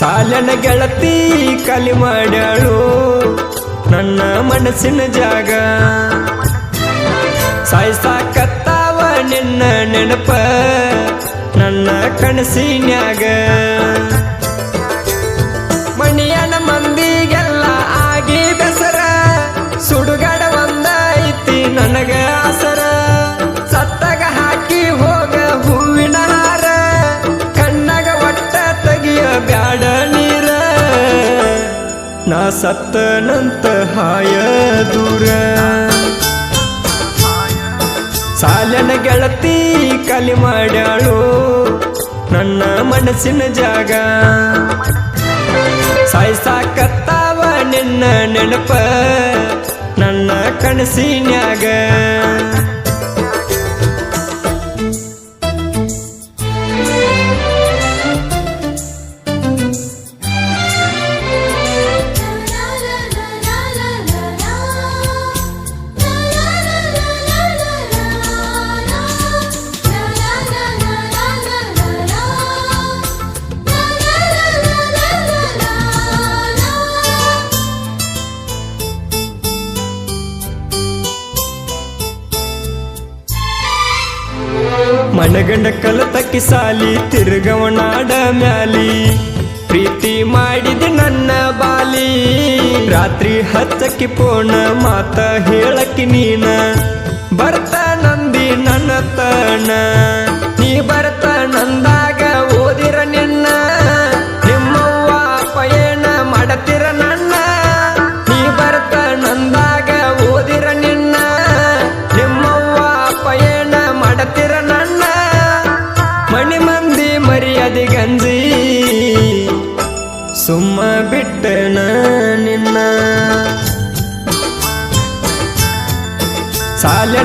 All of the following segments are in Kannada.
ಸಾಲನ ಗೆಳತಿ ಕಲಿ ಮಾಡ್ಯಾಳು ನನ್ನ ಮನಸ್ಸಿನ ಜಾಗ. ಸಾಯ್ಸಾಕತ್ತಾವ ನಿನ್ನ ನೆನಪ ನನ್ನ ಕನಸಿನ್ಯಾಗ. ಸತ್ತನಂತ ಹಾಯ ದೂರ. ಸಾಲನ ಗೆಳತಿ ಕಲಿ ಮಾಡ್ಯಾಳು ನನ್ನ ಮನಸ್ಸಿನ ಜಾಗ. ಸಾಯ್ಸಾಕತ್ತಾವ ನಿನ್ನ ನೆನಪ ನನ್ನ ಕನಸಿನ್ಯಾಗ. ಮನಗಂಡ ಕಲತಕ್ಕಿ ಸಾಲಿ ತಿರುಗವನಾಡ ಮ್ಯಾಲಿ. ಪ್ರೀತಿ ಮಾಡಿದ ನನ್ನ ಬಾಲಿ. ರಾತ್ರಿ ಹಚ್ಚಕ್ಕಿ ಪೋಣ, ಮಾತ ಹೇಳಕ್ಕಿ ನೀನ. ಬರ್ತ ನಂದಿ ನನ್ನ ತನ ನೀ ಬರ್ತ ನಂದಾಗ ಓದಿರ ನಿನ್ನ.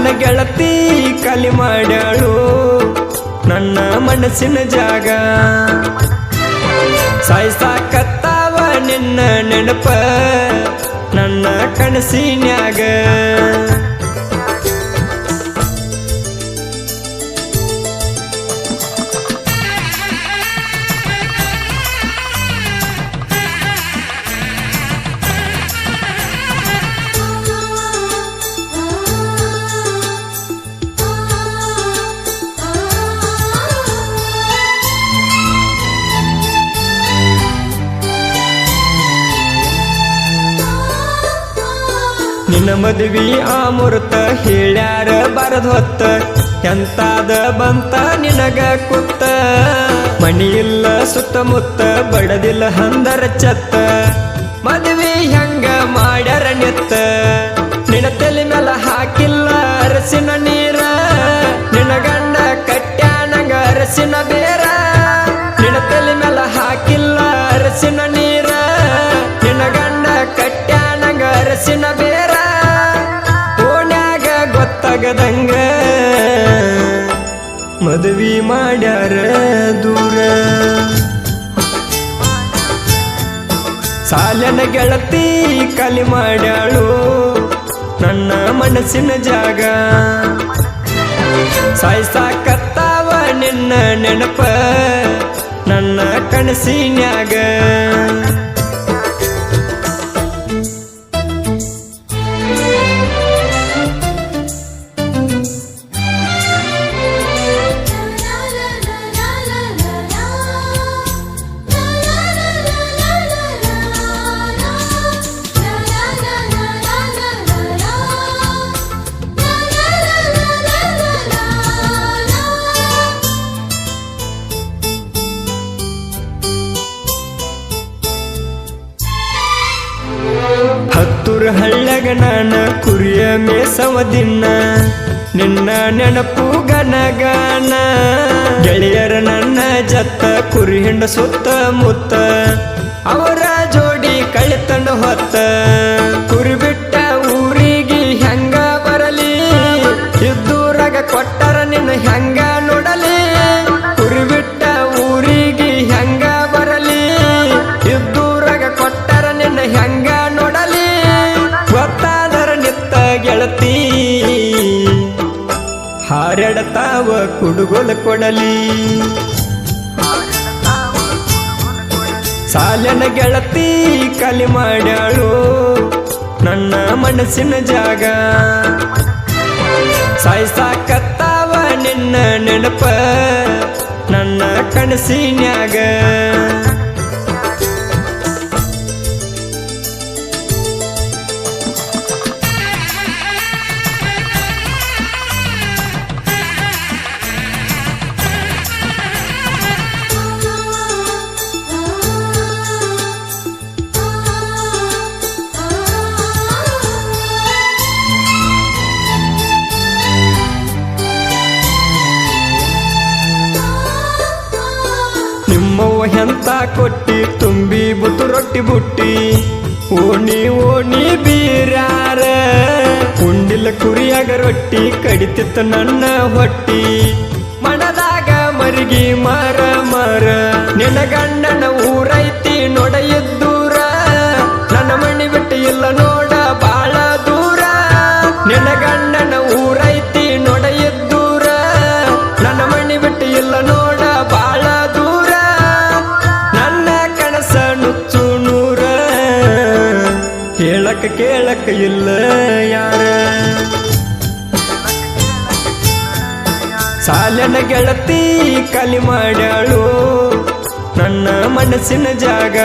ಸಾಲನ ಗೆಳತಿ ಕಲಿ ಮಾಡ್ಯಾಳು. ನನ್ನ ಮನಸ್ಸಿನ ಜಾಗ. ಸಾಯ್ಸಾಕತ್ತಾವ ನಿನ್ನ ನೆನಪ. ನನ್ನ ಕನಸಿನ್ಯಾಗ. ಮದುವೆ ಆ ಮುರ್ತ ಹೇಳ್ಯಾರ ಬರದ್ ಹೊತ್ತ. ಎಂತಾದ ಬಂತ ನಿನಗ ಕುತ್ತ. ಇಲ್ಲ ಸುತ್ತಮುತ್ತ, ಬಡದಿಲ್ಲ ಹಂದರ ಚತ್ತ. ಮದ್ವಿ ಹೆಂಗ ಮಾಡ್ಯಾರ ನೆತ್ತ. ನಿನ ತಲೆ ಮೇಲೆ ಹಾಕಿಲ್ಲ ಅರಸಿನ ನೀರ. ನಿನ ಗಂಡ ಕಟ್ಟ್ಯಾನಗ ಅರಸಿನ ಬೇರ. ನಿನ ತಲೆ ಮೇಲೆ ಹಾಕಿಲ್ಲ ಅರಸಿನ ಗೊತ್ತಾಗದಂಗ ಮದುವೆ ಮಾಡ್ಯಾರ ದೂರ. ಸಾಲನ ಗೆಳತಿ ಕಲಿ ಮಾಡ್ಯಾಳು ನನ್ನ ಮನಸ್ಸಿನ ಜಾಗ. ಸಾಯ್ಸಾಕತ್ತಾವ ನಿನ್ನ ನೆನಪ ನನ್ನ ಕನಸಿನ್ಯಾಗ. ಹತ್ತೂರ ಹಳ್ಳಗ ನಾನ ಕುರಿಯ ಮೇಸವ ದಿನ, ನಿನ್ನ ನೆನಪು ಗನಗಾನ ಗೆಳೆಯರ ನನ್ನ ಜತ್ತ ಕುರಿ ಹಿಂಡ ಸುತ್ತ ಮುತ್ತ ಅವರ ಕುಡುಗೋಲ ಕೊಡಲಿ. ಸಾಲನ ಗೆಳತಿ ಕಲಿ ಮಾಡ್ಯಾಳು. ನನ್ನ ಮನಸ್ಸಿನ ಜಾಗ. ಸಾಯ್ಸಾಕತ್ತಾವ ನಿನ್ನ ನೆನಪ. ನನ್ನ ಕನಸಿನ್ಯಾಗ. ಎಂತ ಕೊಟ್ಟಿ, ತುಂಬಿ ಬುತ್ತು ರೊಟ್ಟಿ ಬುಟ್ಟಿ. ಓಣಿ ಓಣಿ ಬೀರಾರ ಉಂಡಿಲ್ಲ ಕುರಿಯಾಗ ರೊಟ್ಟಿ, ಕಡಿತಿತ್ತು ನನ್ನ ಹೊಟ್ಟಿ. ಮಣದಾಗ ಮರಿಗಿ ಮರ ಮರ, ನಿನ್ನ ಕೇಳಕ ಕೇಳಕ ಇಲ್ಲ ಯಾರ? ಸಾಲನ ಗೆಳತಿ ಕಲಿ ಮಾಡ್ಯಾಳು ನನ್ನ ಮನಸ್ಸಿನ ಜಾಗ.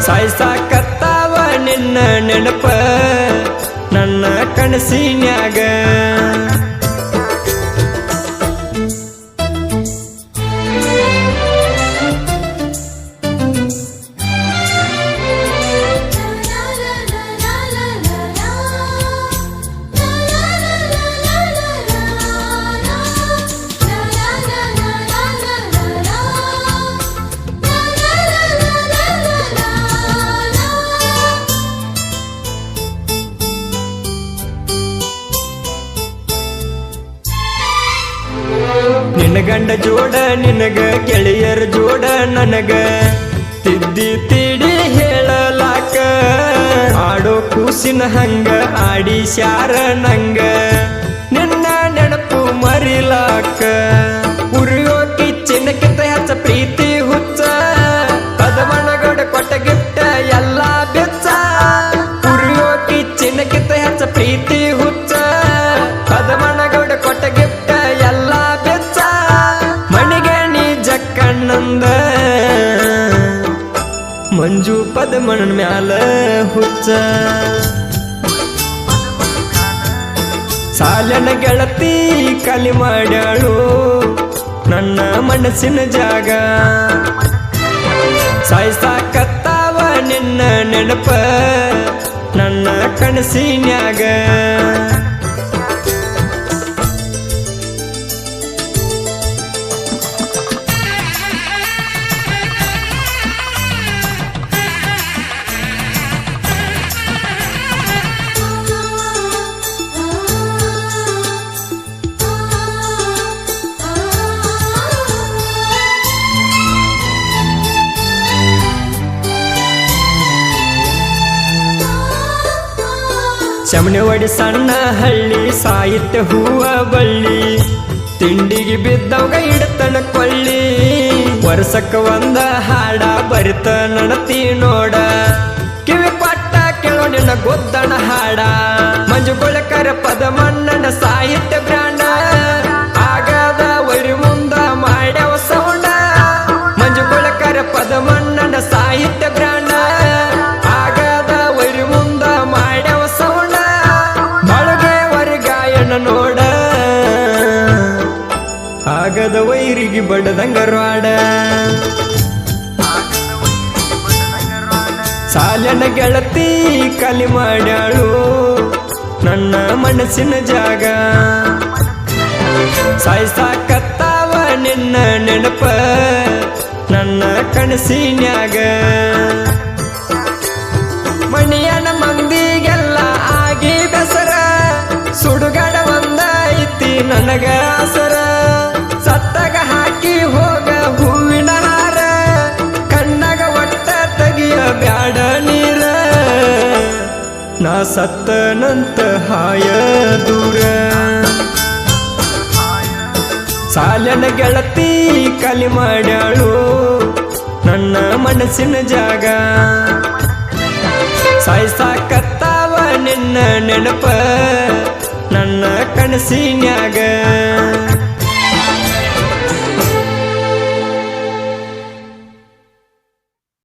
ಸಾಯ್ಸಾಕತ್ತಾವ ನಿನ್ನ ನೆನಪ ನನ್ನ ಕನಸಿನ್ಯಾಗ. ಗಂಡ ಜೋಡ ನಿನಗ, ಗೆಳೆಯರ ಜೋಡ ನನಗ. ತಿದ್ದಿ ತಿಡಿ ಹೇಳಲಾಕ, ಆಡೋ ಕೂಸಿನ ಹಂಗ, ಆಡಿ ಶಾರ ನಂಗ. ನಿನ್ನ ನೆನಪು ಮರಿಲಾಕ, ಉರಿಯೋ ಕಿಚ್ಚಿನ ಕಿತ್ತ ಹಚ್ಚ ಪ್ರೀತಿ ಹುಚ್ಚ. ಪದಮನಗಡ ಕೊಟ್ಟ ಮಂಜು ಮಣ್ಣ ಮ್ಯಾಲ ಹುಚ್ಚ. ಸಾಲನ ಗೆಳತಿ ಕಲಿ ಮಾಡ್ಯಾಳು ನನ್ನ ಮನಸ್ಸಿನ ಜಾಗ. ಸಾಯ್ಸಾಕತ್ತಾವ ನಿನ್ನ ನೆನಪ ನನ್ನ ಕನಸಿನ್ಯಾಗ. ಶಮನವಡಿ ಸಣ್ಣ ಹಳ್ಳಿ, ಸಾಹಿತ್ಯ ಹೂವ ಬಳ್ಳಿ. ತಿಂಡಿಗೆ ಬಿದ್ದವಾಗ ಇಡತನ ಕೊಳ್ಳಿ ವರ್ಷಕ್ಕ ಒಂದ ಹಾಡ ಬರಿತ ನಡತಿ ನೋಡ. ಕಿವಿ ಪಟ್ಟ ಕೇಳೋ ನಿನ್ನ ಗೊದ್ದಣ ಹಾಡ. ಮಂಜು ಕೊಳಕರ ಪದ ಮಣ್ಣನ ಸಾಹಿತ್ಯ ಬ್ರಾಂಡ ವೈರಿಗೆ ಬಡದಂಗ ರಾಡ. ಸಾಲನ ಗೆಳತಿ ಕಲಿ ಮಾಡ್ಯಾಳು. ನನ್ನ ಮನಸ್ಸಿನ ಜಾಗ. ಸಾಯ್ಸಾಕತ್ತಾವ ನಿನ್ನ ನೆನಪ. ನನ್ನ ಕನಸಿನ್ಯಾಗ. ಮಣಿಯನ ಮಂದಿಗೆಲ್ಲ ಆಗಿ ಬೆಸರ. ಸುಡುಗಾಡ ಒಂದ ಐತಿ ನನಗ ಆಸರ. ನಾ ಸತ್ತನಂತ ಹಾಯ ದೂರ. ಸಾಲನ ಗೆಳತಿ ಕಲಿ ಮಾಡ್ಯಾಳು ನನ್ನ ಮನಸ್ಸಿನ ಜಾಗ. ಸಾಯ್ಸಾಕತ್ತಾವ ನಿನ್ನ ನೆನಪ ನನ್ನ ಕನಸಿನ್ಯಾಗ.